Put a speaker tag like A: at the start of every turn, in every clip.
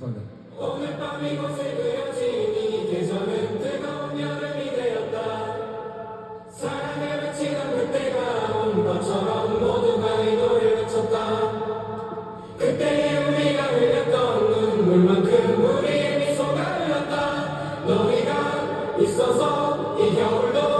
A: 감사합니다.
B: 오늘 밤 이곳에 그려진 이 계절은 뜨거운 여름이 되었다. 사랑을 외치던 그때가 온 것처럼 모두가 이 노래를 외쳤다. 그때의 우리가 흘렸던 눈물만큼 우리의 미소가 흘렀다. 너희가 있어서 이 겨울도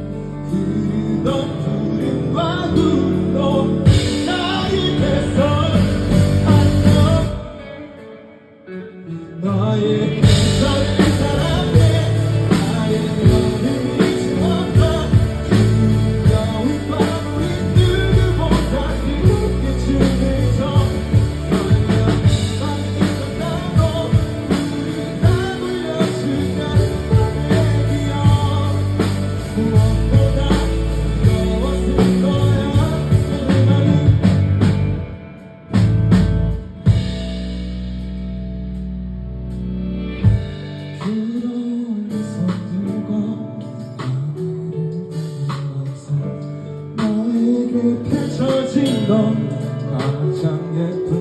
C: 울고 싶던 여름도 결국 지나갈 거 그 깨끗해져진 넌 가장 예쁜